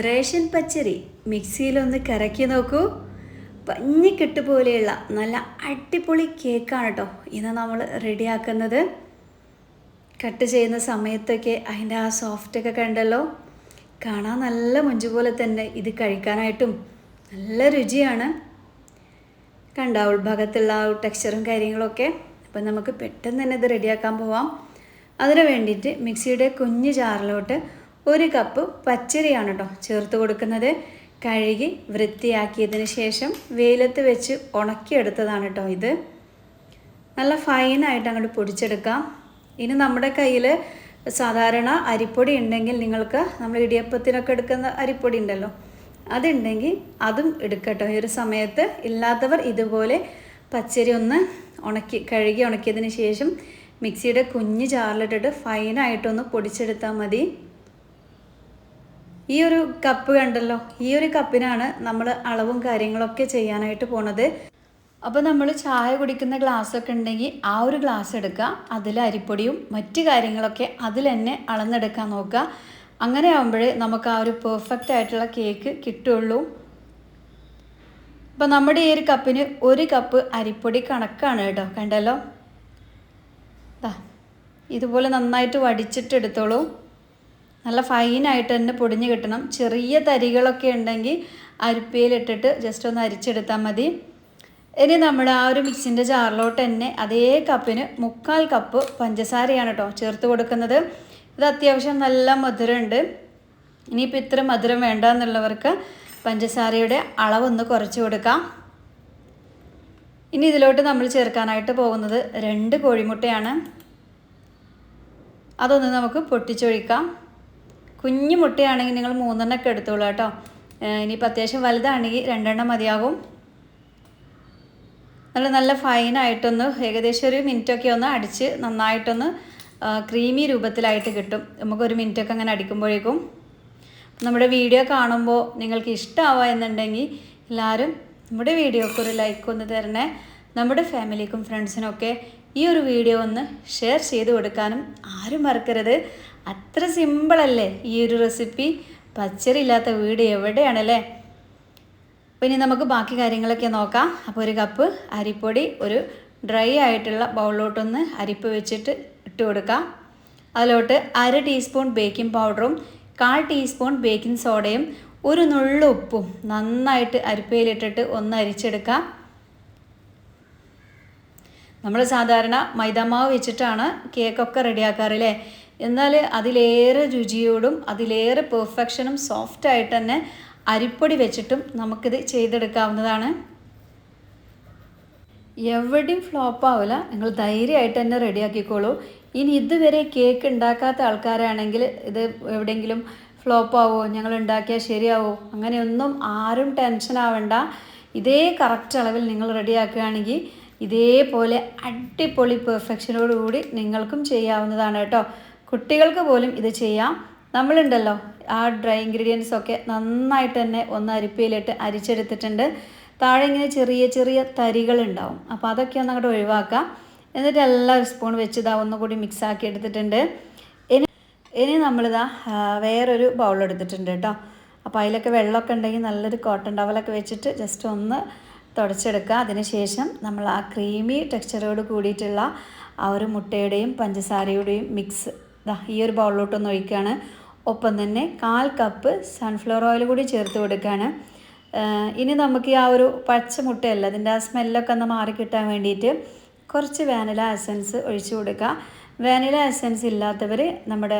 Ration പച്ചരി മിക്സിയിലൊന്ന് കറക്കി നോക്കൂ. പഞ്ഞിക്കെട്ട് പോലെയുള്ള നല്ല അടിപൊളി കേക്കാണ് കേട്ടോ ഇന്ന് നമ്മൾ റെഡിയാക്കുന്നത്. കട്ട് ചെയ്യുന്ന സമയത്തൊക്കെ അതിന്റെ ആ സോഫ്റ്റൊക്കെ കണ്ടല്ലോ. കാണാൻ നല്ല മുഞ്ചു പോലെ തന്നെ ഇത് കഴിക്കാനായിട്ടും നല്ല രുചിയാണ്. കണ്ട ഉൾഭാഗത്തുള്ള ആ ടെക്സ്ചറും കാര്യങ്ങളൊക്കെ? അപ്പം നമുക്ക് പെട്ടെന്ന് തന്നെ ഇത് റെഡിയാക്കാൻ പോവാം. അതിന് വേണ്ടിയിട്ട് മിക്സിയുടെ കുഞ്ഞു ജാറിലോട്ട് ഒരു കപ്പ് പച്ചരിയാണ് കേട്ടോ ചേർത്ത് കൊടുക്കുന്നത്. കഴുകി വൃത്തിയാക്കിയതിന് ശേഷം വെയിലത്ത് വെച്ച് ഉണക്കിയെടുത്തതാണ് കേട്ടോ ഇത്. നല്ല ഫൈനായിട്ട് അങ്ങോട്ട് പൊടിച്ചെടുക്കാം. ഇനി നമ്മുടെ കയ്യിൽ സാധാരണ അരിപ്പൊടി ഉണ്ടെങ്കിൽ നിങ്ങൾക്ക് നമ്മൾ ഇടിയപ്പത്തിനൊക്കെ എടുക്കുന്ന അരിപ്പൊടി ഉണ്ടല്ലോ അതുണ്ടെങ്കിൽ അതും എടുക്കട്ടോ. ഈ ഒരു സമയത്ത് ഇല്ലാത്തവർ ഇതുപോലെ പച്ചരി ഒന്ന് ഉണക്കി കഴുകി ഉണക്കിയതിന് ശേഷം മിക്സിയുടെ കുഞ്ഞ് ചാറിലിട്ടിട്ട് ഫൈനായിട്ടൊന്ന് പൊടിച്ചെടുത്താൽ മതി. ഈ ഒരു കപ്പ് കണ്ടല്ലോ. ഈ ഒരു കപ്പിനാണ് നമ്മൾ അളവും കാര്യങ്ങളൊക്കെ ചെയ്യാനായിട്ട് പോണത്. അപ്പോൾ നമ്മൾ ചായ കുടിക്കുന്ന ഗ്ലാസ് ഒക്കെ ഉണ്ടെങ്കിൽ ആ ഒരു ഗ്ലാസ് എടുക്കുക. അതിൽ അരിപ്പൊടിയും മറ്റ് കാര്യങ്ങളൊക്കെ അതിൽ തന്നെ അളന്നെടുക്കാൻ നോക്കുക. അങ്ങനെ ആകുമ്പോഴേ നമുക്ക് ആ ഒരു പെർഫെക്റ്റ് ആയിട്ടുള്ള കേക്ക് കിട്ടുള്ളൂ. അപ്പോൾ നമ്മുടെ ഈ ഒരു കപ്പിന് ഒരു കപ്പ് അരിപ്പൊടി കണക്കാണ് കേട്ടോ. കണ്ടല്ലോ? ഇതുപോലെ നന്നായിട്ട് വടിച്ചിട്ട് എടുത്തോളൂ നല്ല ഫൈനായിട്ട് തന്നെ പൊടിഞ്ഞ് കിട്ടണം. ചെറിയ തരികളൊക്കെ ഉണ്ടെങ്കിൽ അരിപ്പയിലിട്ടിട്ട് ജസ്റ്റ് ഒന്ന് അരിച്ചെടുത്താൽ മതി. ഇനി നമ്മൾ ആ ഒരു മിക്സിന്റെ ജാറിലോട്ട് തന്നെ അതേ കപ്പിന് മുക്കാൽ കപ്പ് പഞ്ചസാരയാണ് കേട്ടോ ചേർത്ത് കൊടുക്കുന്നത്. ഇത് അത്യാവശ്യം നല്ല മധുരമുണ്ട്. ഇനിയിപ്പോൾ ഇത്ര മധുരം വേണ്ട എന്നുള്ളവർക്ക് പഞ്ചസാരയുടെ അളവൊന്ന് കുറച്ച് കൊടുക്കാം. ഇനി ഇതിലോട്ട് നമ്മൾ ചേർക്കാനായിട്ട് പോകുന്നത് രണ്ട് കോഴിമുട്ടയാണ്. അതൊന്ന് നമുക്ക് പൊട്ടിച്ചൊഴിക്കാം. കുഞ്ഞു മുട്ടയാണെങ്കിൽ നിങ്ങൾ മൂന്നെണ്ണമൊക്കെ എടുത്തോളൂ കേട്ടോ. ഇനിയിപ്പോൾ അത്യാവശ്യം വലുതാണെങ്കിൽ രണ്ടെണ്ണം മതിയാകും. നല്ല നല്ല ഫൈനായിട്ടൊന്ന് ഏകദേശം ഒരു മിനിറ്റൊക്കെ ഒന്ന് അടിച്ച് നന്നായിട്ടൊന്ന് ക്രീമി രൂപത്തിലായിട്ട് കിട്ടും. നമുക്കൊരു മിനിറ്റൊക്കെ അങ്ങനെ അടിക്കുമ്പോഴേക്കും. നമ്മുടെ വീഡിയോ കാണുമ്പോൾ നിങ്ങൾക്ക് ഇഷ്ടമാവുക എന്നുണ്ടെങ്കിൽ എല്ലാവരും നമ്മുടെ വീഡിയോക്ക് ഒരു ലൈക്ക് ഒന്ന് തരണേ. നമ്മുടെ ഫാമിലിക്കും ഫ്രണ്ട്സിനൊക്കെ ഈ ഒരു വീഡിയോ ഒന്ന് ഷെയർ ചെയ്ത് കൊടുക്കാനും ആരും മറക്കരുത്. അത്ര സിമ്പിളല്ലേ ഈ ഒരു റെസിപ്പി? പച്ചരില്ലാത്ത വീട് എവിടെയാണല്ലേ? അപ്പോൾ ഇനി നമുക്ക് ബാക്കി കാര്യങ്ങളൊക്കെ നോക്കാം. അപ്പോൾ ഒരു കപ്പ് അരിപ്പൊടി ഒരു ഡ്രൈ ആയിട്ടുള്ള ബൗളിലോട്ടൊന്ന് അരിപ്പ് വെച്ചിട്ട് ഇട്ട് കൊടുക്കാം. അതിലോട്ട് അര ടീസ്പൂൺ ബേക്കിംഗ് പൗഡറും കാൽ ടീസ്പൂൺ ബേക്കിംഗ് സോഡയും ഒരു നുള്ളു ഉപ്പും നന്നായിട്ട് അരിപ്പയിലിട്ടിട്ട് ഒന്ന് അരിച്ചെടുക്കാം. നമ്മൾ സാധാരണ മൈദാമാവ് വെച്ചിട്ടാണ് കേക്കൊക്കെ റെഡിയാക്കാറില്ലേ എന്നാൽ അതിലേറെ രുചിയോടും അതിലേറെ പെർഫെക്ഷനും സോഫ്റ്റായിട്ട് തന്നെ അരിപ്പൊടി വെച്ചിട്ടും നമുക്കിത് ചെയ്തെടുക്കാവുന്നതാണ്. എവിടെയും ഫ്ലോപ്പ് ആവില്ല നിങ്ങൾ ധൈര്യമായിട്ട് തന്നെ റെഡിയാക്കിക്കോളൂ. ഇനി ഇതുവരെ കേക്ക് ഉണ്ടാക്കാത്ത ആൾക്കാരാണെങ്കിൽ ഇത് എവിടെയെങ്കിലും ഫ്ലോപ്പ് ആവോ ഞങ്ങൾ ഉണ്ടാക്കിയാൽ ശരിയാവോ അങ്ങനെയൊന്നും ആരും ടെൻഷൻ ആവണ്ട. ഇതേ കറക്റ്റ് അളവിൽ നിങ്ങൾ റെഡിയാക്കുകയാണെങ്കിൽ ഇതേപോലെ അടിപൊളി പെർഫെക്ഷനോടുകൂടി നിങ്ങൾക്കും ചെയ്യാവുന്നതാണ് കേട്ടോ. കുട്ടികൾക്ക് പോലും ഇത് ചെയ്യാം. നമ്മളുണ്ടല്ലോ ആ ഡ്രൈ ഇൻഗ്രീഡിയൻസ് ഒക്കെ നന്നായിട്ട് തന്നെ ഒന്ന് അരിപ്പയിലിട്ട് അരിച്ചെടുത്തിട്ടുണ്ട്. താഴെ ഇങ്ങനെ ചെറിയ ചെറിയ തരികൾ ഉണ്ടാവും അപ്പോൾ അതൊക്കെ ഒന്ന് അങ്ങോട്ട് ഒഴിവാക്കാം എന്നിട്ട് എല്ലാ സ്പൂൺ വെച്ച് ഇതാ ഒന്നുകൂടി മിക്സ് ആക്കി എടുത്തിട്ടുണ്ട്. ഇനി ഇനി നമ്മളിതാ വേറൊരു ബൗൾ എടുത്തിട്ടുണ്ട് കേട്ടോ. അപ്പോൾ അതിലൊക്കെ വെള്ളമൊക്കെ ഉണ്ടെങ്കിൽ നല്ലൊരു കോട്ടൺ ടവലൊക്കെ വെച്ചിട്ട് ജസ്റ്റ് ഒന്ന് തുടച്ചെടുക്കുക. അതിനുശേഷം നമ്മൾ ആ ക്രീമി ടെക്സ്ചറോട് കൂടിയിട്ടുള്ള ആ ഒരു മുട്ടയുടെയും പഞ്ചസാരയുടെയും മിക്സ് ദാ ഈ ഒരു ബൗളിലോട്ടൊന്ന് ഒഴിക്കുകയാണ് ഒപ്പം തന്നെ കാൽ കപ്പ് സൺഫ്ലവർ ഓയിൽ കൂടി ചേർത്ത് കൊടുക്കുകയാണ് ഇനി നമുക്ക് ആ ഒരു പച്ചമുട്ടയല്ല അതിന്റെ ആ സ്മെല്ലൊക്കെ ഒന്ന് മാറി കിട്ടാൻ വേണ്ടിയിട്ട് കുറച്ച് വാനില എസൻസ് ഒഴിച്ചു കൊടുക്കുക. വാനില എസൻസ് ഇല്ലാത്തവർ നമ്മുടെ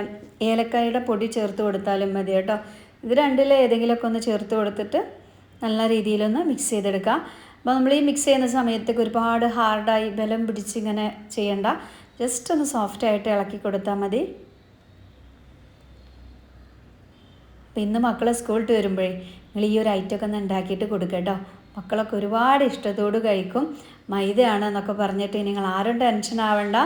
ഏലക്കായുടെ പൊടി ചേർത്ത് കൊടുത്താലും മതി കേട്ടോ. ഇത് രണ്ടിൽ ഏതെങ്കിലുമൊക്കെ ഒന്ന് ചേർത്ത് കൊടുത്തിട്ട് നല്ല രീതിയിലൊന്ന് മിക്സ് ചെയ്തെടുക്കുക. അപ്പോൾ നമ്മൾ ഈ മിക്സ് ചെയ്യുന്ന സമയത്തൊക്കെ ഒരുപാട് ഹാർഡായി ബലം പിടിച്ച് ഇങ്ങനെ ചെയ്യണ്ട. ജസ്റ്റ് ഒന്ന് സോഫ്റ്റ് ആയിട്ട് ഇളക്കി കൊടുത്താൽ മതി. അപ്പോൾ ഇന്ന് മക്കൾ സ്കൂളിട്ട് വരുമ്പോഴേ നിങ്ങൾ ഈ ഒരു ഐറ്റമൊക്കെ ഒന്ന് ഉണ്ടാക്കിയിട്ട് കൊടുക്കുക കേട്ടോ മക്കളൊക്കെ ഒരുപാട് ഇഷ്ടത്തോട് കഴിക്കും. മൈദയാണ് എന്നൊക്കെ പറഞ്ഞിട്ട് നിങ്ങൾ ആരും ടെൻഷൻ ആവണ്ട.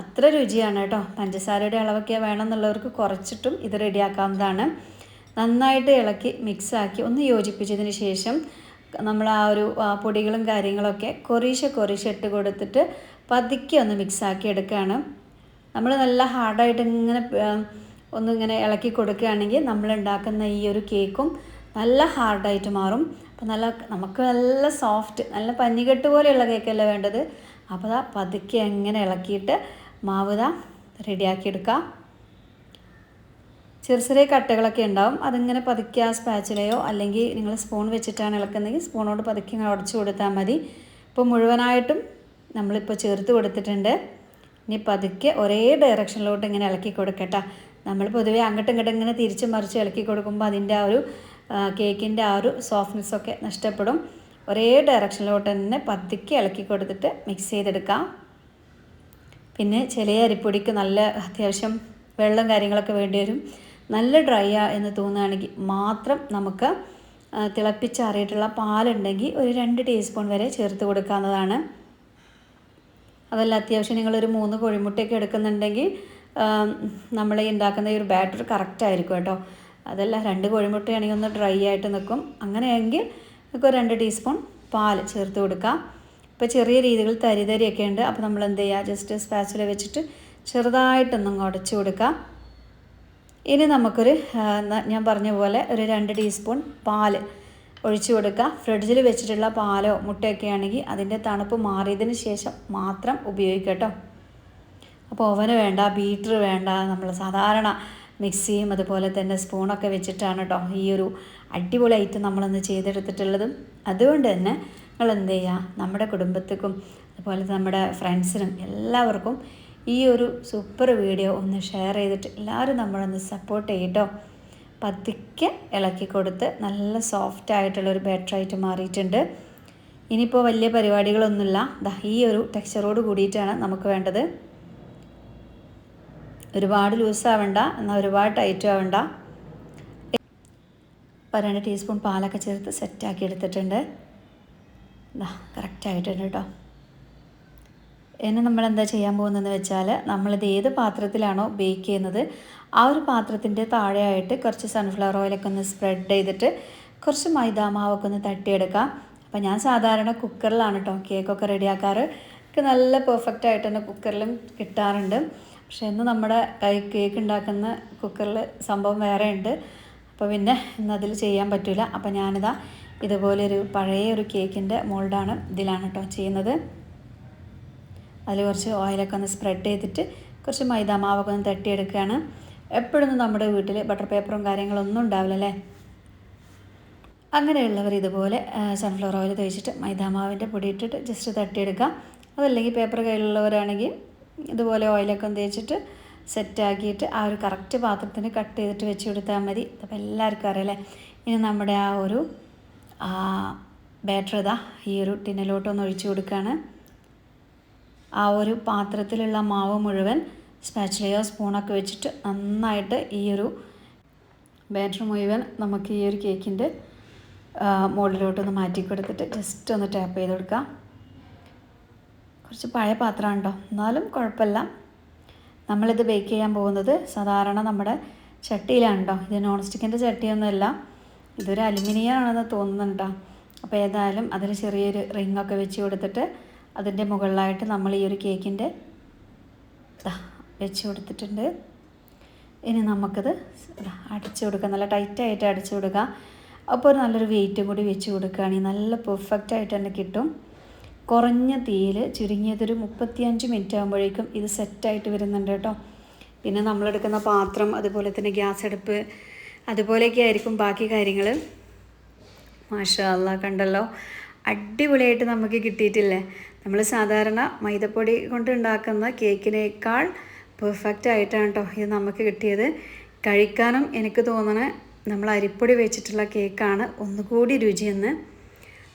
അത്ര രുചിയാണ് കേട്ടോ പഞ്ചസാരയുടെ അളവൊക്കെ വേണമെന്നുള്ളവർക്ക് കുറച്ചിട്ടും ഇത് റെഡിയാക്കാവുന്നതാണ്. നന്നായിട്ട് ഇളക്കി മിക്സാക്കി ഒന്ന് യോജിപ്പിച്ചതിന് ശേഷം നമ്മൾ ആ ഒരു പൊടികളും കാര്യങ്ങളൊക്കെ കൊറീശ കൊറീശ ഇട്ട് കൊടുത്തിട്ട് പതുക്കെ ഒന്ന് മിക്സാക്കി എടുക്കുകയാണ്. നമ്മൾ നല്ല ഹാർഡായിട്ട് ഇങ്ങനെ ഒന്ന് ഇങ്ങനെ ഇളക്കി കൊടുക്കുകയാണെങ്കിൽ നമ്മൾ ഉണ്ടാക്കുന്ന ഈ ഒരു കേക്കും നല്ല ഹാർഡായിട്ട് മാറും. അപ്പോൾ നല്ല നമുക്ക് നല്ല സോഫ്റ്റ് നല്ല പഞ്ഞികെട്ട് പോലെയുള്ള കേക്കല്ല വേണ്ടത്? അപ്പോൾ അതാ പതുക്കെ എങ്ങനെ ഇളക്കിയിട്ട് മാവ് ദാ റെഡിയാക്കിയെടുക്കാം ചെറിയ ചെറിയ കട്ടകളൊക്കെ ഉണ്ടാവും. അതിങ്ങനെ പതുക്കെ ആ സ്പാച്ചിലയോ അല്ലെങ്കിൽ നിങ്ങൾ സ്പൂൺ വെച്ചിട്ടാണ് ഇളക്കുന്നതെങ്കിൽ സ്പൂണോട് പതുക്കെ ഇങ്ങനെ ഉടച്ചു കൊടുത്താൽ മതി. ഇപ്പോൾ മുഴുവനായിട്ടും നമ്മളിപ്പോൾ ചേർത്ത് കൊടുത്തിട്ടുണ്ട്. ഇനി പതുക്കെ ഒരേ ഡയറക്ഷനിലോട്ട് ഇങ്ങനെ ഇളക്കി കൊടുക്കട്ടെ. നമ്മൾ പൊതുവേ അങ്ങോട്ടും ഇങ്ങോട്ടും ഇങ്ങനെ തിരിച്ചു മറിച്ച് ഇളക്കി കൊടുക്കുമ്പോൾ അതിന്റെ ആ ഒരു കേക്കിന്റെ ആ ഒരു സോഫ്റ്റ്നെസ് ഒക്കെ നഷ്ടപ്പെടും. ഒരേ ഡയറക്ഷനിലോട്ട് തന്നെ പതുക്കെ ഇളക്കി കൊടുത്തിട്ട് മിക്സ് ചെയ്തെടുക്കാം. പിന്നെ ചില അരിപ്പൊടിക്ക് നല്ല അത്യാവശ്യം വെള്ളം കാര്യങ്ങളൊക്കെ വേണ്ടി വരും. നല്ല ഡ്രൈ ആ എന്ന് തോന്നുകയാണെങ്കിൽ മാത്രം നമുക്ക് തിളപ്പിച്ചാറിയിട്ടുള്ള പാലുണ്ടെങ്കിൽ ഒരു രണ്ട് ടീസ്പൂൺ വരെ ചേർത്ത് കൊടുക്കാവുന്നതാണ്. അതല്ല അത്യാവശ്യം നിങ്ങളൊരു മൂന്ന് കോഴിമുട്ടയൊക്കെ എടുക്കുന്നുണ്ടെങ്കിൽ നമ്മൾ ഈ ഉണ്ടാക്കുന്ന ഈ ഒരു ബാറ്റർ കറക്റ്റ് ആയിരിക്കും കേട്ടോ. അതല്ല രണ്ട് കോഴിമുട്ടയാണെങ്കിൽ ഒന്ന് ഡ്രൈ ആയിട്ട് നിൽക്കും. അങ്ങനെയെങ്കിൽ നമുക്ക് രണ്ട് ടീസ്പൂൺ പാൽ ചേർത്ത് കൊടുക്കാം. ഇപ്പോൾ ചെറിയ രീതികൾ തരി തരിയൊക്കെ ഉണ്ട്. അപ്പോൾ നമ്മൾ എന്ത് ചെയ്യുക? ജസ്റ്റ് സ്പാച്ചിൽ വെച്ചിട്ട് ചെറുതായിട്ടൊന്നും ഉടച്ചു കൊടുക്കാം. ഇനി നമുക്കൊരു ഞാൻ പറഞ്ഞ പോലെ ഒരു രണ്ട് ടീസ്പൂൺ പാൽ ഒഴിച്ചു കൊടുക്കുക ഫ്രിഡ്ജിൽ വെച്ചിട്ടുള്ള പാലോ മുട്ടയൊക്കെ ആണെങ്കിൽ അതിന്റെ തണുപ്പ് മാറിയതിന് ശേഷം മാത്രം ഉപയോഗിക്കുക കേട്ടോ അപ്പോൾ ഓവന് വേണ്ട ബീറ്റർ വേണ്ട നമ്മൾ സാധാരണ മിക്സിയും അതുപോലെ തന്നെ സ്പൂണൊക്കെ വെച്ചിട്ടാണ് കേട്ടോ ഈ ഒരു അടിപൊളി ഐറ്റം നമ്മളൊന്ന് ചെയ്തെടുത്തിട്ടുള്ളതും. അതുകൊണ്ട് തന്നെ നിങ്ങൾ എന്ത് ചെയ്യുക നമ്മുടെ കുടുംബത്തിനും അതുപോലെ നമ്മുടെ ഫ്രണ്ട്സിനും എല്ലാവർക്കും ഈ ഒരു സൂപ്പർ വീഡിയോ ഒന്ന് ഷെയർ ചെയ്തിട്ട് എല്ലാവരും നമ്മളൊന്ന് സപ്പോർട്ട് ചെയ്യട്ടോ. പതുക്കെ ഇളക്കി കൊടുത്ത് നല്ല സോഫ്റ്റ് ആയിട്ടുള്ളൊരു ബാറ്ററായിട്ട് മാറിയിട്ടുണ്ട്. ഇനിയിപ്പോൾ വലിയ പരിപാടികളൊന്നുമില്ല. ദാ ഈ ഒരു ടെക്സ്ചറോട് കൂടിയിട്ടാണ് നമുക്ക് വേണ്ടത്. ഒരുപാട് ലൂസ് ആവണ്ട എന്നാൽ ഒരുപാട് ടൈറ്റും ആവണ്ട. ഇപ്പോൾ രണ്ട് ടീസ്പൂൺ പാലൊക്കെ ചേർത്ത് സെറ്റാക്കി എടുത്തിട്ടുണ്ട്. ദാ കറക്റ്റായിട്ടുണ്ട് കേട്ടോ. ഇനി നമ്മൾ എന്താ ചെയ്യാൻ പോകുന്നതെന്ന് വെച്ചാൽ നമ്മളിത് ഏത് പാത്രത്തിലാണോ ബേക്ക് ചെയ്യുന്നത് ആ ഒരു പാത്രത്തിന്റെ താഴെയായിട്ട് കുറച്ച് സൺഫ്ലവർ ഓയിലൊക്കെ ഒന്ന് സ്പ്രെഡ് ചെയ്തിട്ട് കുറച്ച് മൈദാമാവൊക്കെ ഒന്ന് തട്ടിയെടുക്കാം. അപ്പോൾ ഞാൻ സാധാരണ കുക്കറിലാണ് കേട്ടോ കേക്കൊക്കെ റെഡിയാക്കാറ് എനിക്ക് നല്ല പെർഫെക്റ്റ് ആയിട്ട് തന്നെ കുക്കറിലും കിട്ടാറുണ്ട്. പക്ഷേ ഇന്ന് നമ്മുടെ കേക്ക് ഉണ്ടാക്കുന്ന കുക്കറിൽ സംഭവം വേറെ ഉണ്ട്. അപ്പോൾ പിന്നെ ഇന്ന് അതിൽ ചെയ്യാൻ പറ്റില്ല അപ്പോൾ ഞാനിതാ ഇതുപോലൊരു പഴയ ഒരു കേക്കിന്റെ മോൾഡാണ് ഇതിലാണ് കേട്ടോ ചെയ്യുന്നത്. അതിൽ കുറച്ച് ഓയിലൊക്കെ ഒന്ന് സ്പ്രെഡ് ചെയ്തിട്ട് കുറച്ച് മൈദ മാവൊക്കെ ഒന്ന് തട്ടിയെടുക്കുകയാണ്. എപ്പോഴൊന്നും നമ്മുടെ വീട്ടിൽ ബട്ടർ പേപ്പറും കാര്യങ്ങളൊന്നും ഉണ്ടാവില്ല അല്ലേ? അങ്ങനെയുള്ളവർ ഇതുപോലെ സൺഫ്ലവർ ഓയിൽ തേച്ചിട്ട് മൈദാമാവിന്റെ പൊടി ഇട്ടിട്ട് ജസ്റ്റ് തട്ടിയെടുക്കാം. അതല്ലെങ്കിൽ പേപ്പർ കയ്യിലുള്ളവരാണെങ്കിൽ ഇതുപോലെ ഓയിലൊക്കെ തേച്ചിട്ട് സെറ്റാക്കിയിട്ട് ആ ഒരു കറക്റ്റ് പാത്രത്തിന് കട്ട് ചെയ്തിട്ട് വെച്ച് കൊടുത്താൽ മതി. അപ്പോൾ എല്ലാവർക്കും അറിയാലേ ഇനി നമ്മുടെ ആ ഒരു ബാറ്റർ ഇതാ ഈ ഒരു ടിന്നിലോട്ടൊന്ന് ഒഴിച്ചു കൊടുക്കുകയാണ്. ആ ഒരു പാത്രത്തിലുള്ള മാവ് മുഴുവൻ സ്പാച്ചിലയോ സ്പൂണൊക്കെ വെച്ചിട്ട് നന്നായിട്ട് ഈ ഒരു ബാറ്റർ മുഴുവൻ നമുക്ക് ഈ ഒരു കേക്കിന്റെ മുകളിലോട്ടൊന്ന് മാറ്റി കൊടുത്തിട്ട് ജസ്റ്റ് ഒന്ന് ടാപ്പ് ചെയ്ത് കൊടുക്കാം. കുറച്ച് പഴയ പാത്രമാണ് കേട്ടോ എന്നാലും കുഴപ്പമില്ല. നമ്മളിത് ബേക്ക് ചെയ്യാൻ പോകുന്നത് സാധാരണ നമ്മുടെ ചട്ടിയിലാണ് കേട്ടോ ഇത് നോൺ സ്റ്റിക്കിന്റെ ചട്ടിയൊന്നുമല്ല. ഇതൊരു അലുമിനിയം ആണെന്ന് തോന്നുന്നുണ്ടോ അപ്പോൾ ഏതായാലും അതിൽ ചെറിയൊരു റിങ്ങൊക്കെ വെച്ച് കൊടുത്തിട്ട് അതിന്റെ മുകളിലായിട്ട് നമ്മൾ ഈ ഒരു കേക്കിന്റെ വെച്ച് കൊടുത്തിട്ടുണ്ട്. ഇനി നമുക്കത് അടിച്ചു കൊടുക്കാം. നല്ല ടൈറ്റായിട്ട് അടിച്ചു കൊടുക്കുക അപ്പോൾ ഒരു നല്ലൊരു വെയിറ്റും കൂടി വെച്ച് കൊടുക്കുകയാണെങ്കിൽ നല്ല പെർഫെക്റ്റ് ആയിട്ട് തന്നെ കിട്ടും. കുറഞ്ഞ തീയിൽ ചുരുങ്ങിയതൊരു മുപ്പത്തിയഞ്ച് മിനിറ്റ് ആകുമ്പോഴേക്കും ഇത് സെറ്റായിട്ട് വരുന്നുണ്ട് കേട്ടോ. പിന്നെ നമ്മളെടുക്കുന്ന പാത്രം അതുപോലെ തന്നെ ഗ്യാസ് അടുപ്പ് അതുപോലെയൊക്കെ ആയിരിക്കും ബാക്കി കാര്യങ്ങൾ. മാഷാ കണ്ടല്ലോ. അടിപൊളിയായിട്ട് നമുക്ക് കിട്ടിയിട്ടില്ലേ? നമ്മൾ സാധാരണ മൈദപ്പൊടി കൊണ്ട് ഉണ്ടാക്കുന്ന കേക്കിനേക്കാൾ പെർഫെക്റ്റ് ആയിട്ടാണ് കേട്ടോ ഇത് നമുക്ക് കിട്ടിയത്. കഴിക്കാനും എനിക്ക് തോന്നണ നമ്മൾ അരിപ്പൊടി വെച്ചിട്ടുള്ള കേക്കാണ് ഒന്നുകൂടി രുചിയെന്ന്.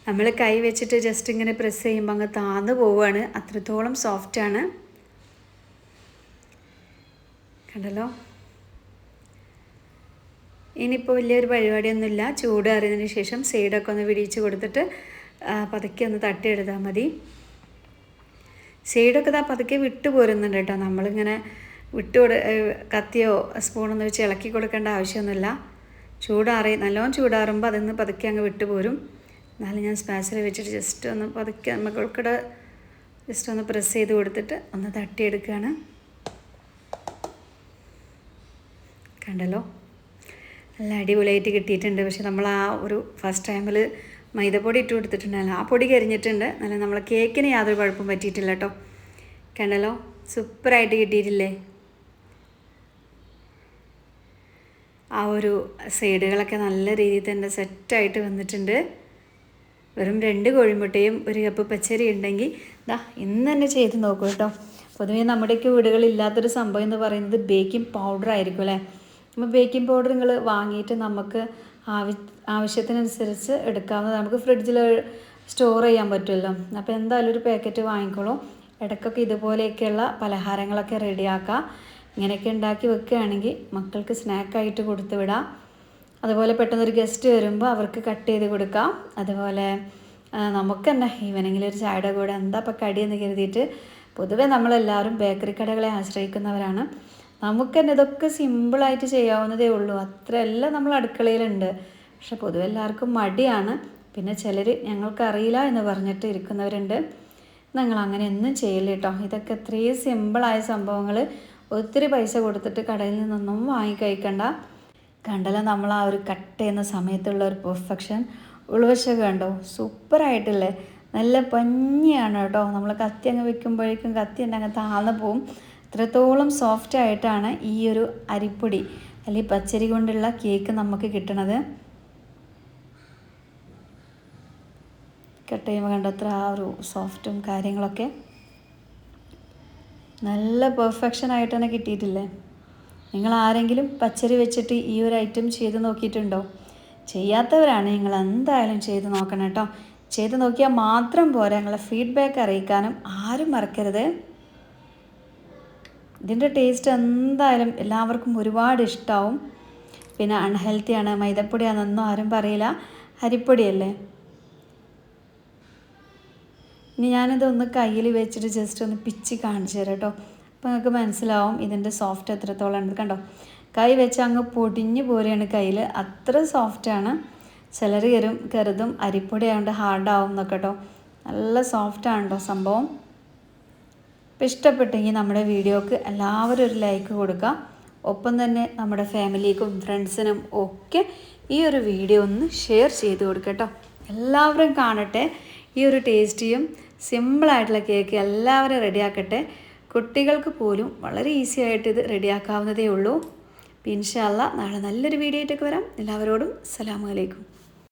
നമ്മൾ കൈ വെച്ചിട്ട് ജസ്റ്റ് ഇങ്ങനെ പ്രസ് ചെയ്യുമ്പോൾ അങ്ങ് താന്ന് പോവുകയാണ് അത്രത്തോളം സോഫ്റ്റാണ് കണ്ടല്ലോ? ഇനിയിപ്പോൾ വലിയൊരു പരിപാടിയൊന്നുമില്ല. ചൂട് അറിയുന്നതിന് ശേഷം സൈഡൊക്കെ ഒന്ന് വിടിയിച്ച് കൊടുത്തിട്ട് പതുക്കെ ഒന്ന് തട്ടിയെടുത്താൽ മതി. സൈഡൊക്കെ ഇതാ പതുക്കെ വിട്ടു പോരുന്നുണ്ട് കേട്ടോ. നമ്മളിങ്ങനെ വിട്ടു കൊടു കത്തിയോ സ്പൂണൊന്നും വെച്ച് ഇളക്കി കൊടുക്കേണ്ട ആവശ്യമൊന്നുമില്ല. ചൂടാറി നല്ലോണം ചൂടാറുമ്പോൾ അതിന്ന് പതുക്കെ അങ്ങ് വിട്ടു പോരും. എന്നാലും ഞാൻ സ്പാച്ചിൽ വെച്ചിട്ട് ജസ്റ്റ് ഒന്ന് പതുക്കെ നമുക്കൾക്കിടെ ജസ്റ്റ് ഒന്ന് പ്രസ് ചെയ്ത് കൊടുത്തിട്ട് ഒന്ന് തട്ടിയെടുക്കുകയാണ് കണ്ടല്ലോ? നല്ല അടിപൊളിയായിട്ട് കിട്ടിയിട്ടുണ്ട്. പക്ഷെ നമ്മൾ ആ ഒരു ഫസ്റ്റ് ടൈമിൽ മൈദപ്പൊടി ഇട്ട് കൊടുത്തിട്ടുണ്ടല്ലോ ആ പൊടി കരിഞ്ഞിട്ടുണ്ട്. നല്ല നമ്മൾ കേക്കിന് യാതൊരു കുഴപ്പം പറ്റിയിട്ടില്ല കേട്ടോ കണ്ടല്ലോ? സൂപ്പറായിട്ട് കിട്ടിയിട്ടില്ലേ? ആ ഒരു സൈഡുകളൊക്കെ നല്ല രീതിയിൽ തന്നെ സെറ്റായിട്ട് വന്നിട്ടുണ്ട്. വെറും രണ്ട് കോഴിമുട്ടയും ഒരു കപ്പ് പച്ചരി ഉണ്ടെങ്കിൽ ദാ ഇന്ന് തന്നെ ചെയ്ത് നോക്കൂ കേട്ടോ പൊതുവേ നമ്മുടെയൊക്കെ വീടുകളില്ലാത്തൊരു സംഭവം എന്ന് പറയുന്നത് ബേക്കിംഗ് പൗഡർ ആയിരിക്കും അല്ലേ? അപ്പോൾ ബേക്കിംഗ് പൗഡർ നിങ്ങൾ വാങ്ങിയിട്ട് നമുക്ക് ആവി ആവശ്യത്തിനനുസരിച്ച് എടുക്കാവുന്നത് നമുക്ക് ഫ്രിഡ്ജിൽ സ്റ്റോർ ചെയ്യാൻ പറ്റുമല്ലോ. അപ്പോൾ എന്തായാലും ഒരു പാക്കറ്റ് വാങ്ങിക്കോളൂ. ഇടയ്ക്കൊക്കെ ഇതുപോലെയൊക്കെയുള്ള പലഹാരങ്ങളൊക്കെ റെഡിയാക്കാം ഇങ്ങനെയൊക്കെ ഉണ്ടാക്കി വെക്കുകയാണെങ്കിൽ മക്കൾക്ക് സ്നാക്കായിട്ട് കൊടുത്തു വിടാം. അതുപോലെ പെട്ടെന്നൊരു ഗസ്റ്റ് വരുമ്പോൾ അവർക്ക് കട്ട് ചെയ്ത് കൊടുക്കാം. അതുപോലെ നമുക്ക് തന്നെ ഈവനിങ്ങിൽ ഒരു ചായയുടെ കൂടെ എന്താ ഇപ്പം കടിയെന്ന് കരുതിയിട്ട് പൊതുവേ നമ്മളെല്ലാവരും ബേക്കറി കടകളെ ആശ്രയിക്കുന്നവരാണ്. നമുക്ക് തന്നെ ഇതൊക്കെ സിമ്പിളായിട്ട് ചെയ്യാവുന്നതേ ഉള്ളൂ. അത്രയല്ല നമ്മൾ അടുക്കളയിലുണ്ട്. പക്ഷെ പൊതുവെ എല്ലാവർക്കും മടിയാണ്. പിന്നെ ചിലർ ഞങ്ങൾക്കറിയില്ല എന്ന് പറഞ്ഞിട്ട് ഇരിക്കുന്നവരുണ്ട്. നിങ്ങൾ അങ്ങനെ ഒന്നും ചെയ്യില്ല കേട്ടോ. ഇതൊക്കെ ഇത്രയും സിമ്പിളായ സംഭവങ്ങൾ ഒത്തിരി പൈസ കൊടുത്തിട്ട് കടയിൽ നിന്നൊന്നും വാങ്ങി കഴിക്കണ്ട കണ്ടല്ലോ നമ്മൾ ആ ഒരു കട്ട് ചെയ്യുന്ന സമയത്തുള്ള ഒരു പെർഫെക്ഷൻ ഉൾവശം കണ്ടോ? സൂപ്പറായിട്ടില്ലേ നല്ല പഞ്ഞിയാണ് കേട്ടോ. നമ്മൾ കത്തി അങ്ങ് വെക്കുമ്പോഴേക്കും കത്തി എന്റെ അങ്ങ് താഴ്ന്നു പോവും. അത്രത്തോളം സോഫ്റ്റ് ആയിട്ടാണ് ഈ ഒരു അരിപ്പൊടി അല്ലെങ്കിൽ പച്ചരി കൊണ്ടുള്ള കേക്ക് നമുക്ക് കിട്ടണത്? കട്ട് ചെയ്യുമ്പോൾ കണ്ടത്ര ആ ഒരു സോഫ്റ്റും കാര്യങ്ങളൊക്കെ? നല്ല പെർഫെക്ഷൻ ആയിട്ട് തന്നെ കിട്ടിയിട്ടില്ലേ? നിങ്ങൾ ആരെങ്കിലും പച്ചരി വെച്ചിട്ട് ഈ ഒരു ഐറ്റം ചെയ്ത് നോക്കിയിട്ടുണ്ടോ? ചെയ്യാത്തവരാണ് നിങ്ങൾ എന്തായാലും ചെയ്ത് നോക്കണം കേട്ടോ. ചെയ്ത് നോക്കിയാൽ മാത്രം പോരാ. നിങ്ങളെ ഫീഡ്ബാക്ക് അറിയിക്കാനും ആരും മറക്കരുത്. ഇതിന്റെ ടേസ്റ്റ് എന്തായാലും എല്ലാവർക്കും ഒരുപാട് ഇഷ്ടമാവും പിന്നെ അൺഹെൽത്തിയാണ് മൈദപ്പൊടിയാണെന്നൊന്നും ആരും പറയില്ല. അരിപ്പൊടിയല്ലേ? ഇനി ഞാനിതൊന്ന് കയ്യിൽ വെച്ചിട്ട് ജസ്റ്റ് ഒന്ന് പിച്ച് കാണിച്ചു തരാം കേട്ടോ. അപ്പോൾ നിങ്ങൾക്ക് മനസ്സിലാവും ഇതിന്റെ സോഫ്റ്റ് എത്രത്തോളം ഉണ്ട് കണ്ടോ? കൈ വെച്ച് അങ്ങ് പൊടിഞ്ഞു പോലെയാണ് കയ്യിൽ. അത്ര സോഫ്റ്റാണ് ചിലർ കരും കരുതും. അരിപ്പൊടി ആയതുകൊണ്ട് ഹാർഡാവും എന്നൊക്കെ കേട്ടോ. നല്ല സോഫ്റ്റാണ് കേട്ടോ സംഭവം. അപ്പോൾ ഇഷ്ടപ്പെട്ടെങ്കിൽ നമ്മുടെ വീഡിയോക്ക് എല്ലാവരും ഒരു ലൈക്ക് കൊടുക്കുക ഒപ്പം തന്നെ നമ്മുടെ ഫാമിലിക്കും ഫ്രണ്ട്സിനും ഒക്കെ ഈ ഒരു വീഡിയോ ഒന്ന് ഷെയർ ചെയ്ത് കൊടുക്കട്ടോ എല്ലാവരും കാണട്ടെ. ഈ ഒരു ടേസ്റ്റിയും സിമ്പിളായിട്ടുള്ള കേക്ക് എല്ലാവരും റെഡിയാക്കട്ടെ കുട്ടികൾക്ക് പോലും വളരെ ഈസി ആയിട്ട് ഇത് റെഡിയാക്കാവുന്നതേ ഉള്ളൂ. പിൻഷാല്ല നാളെ നല്ലൊരു വീഡിയോ ആയിട്ടൊക്കെ വരാം. എല്ലാവരോടും അലൈക്കും.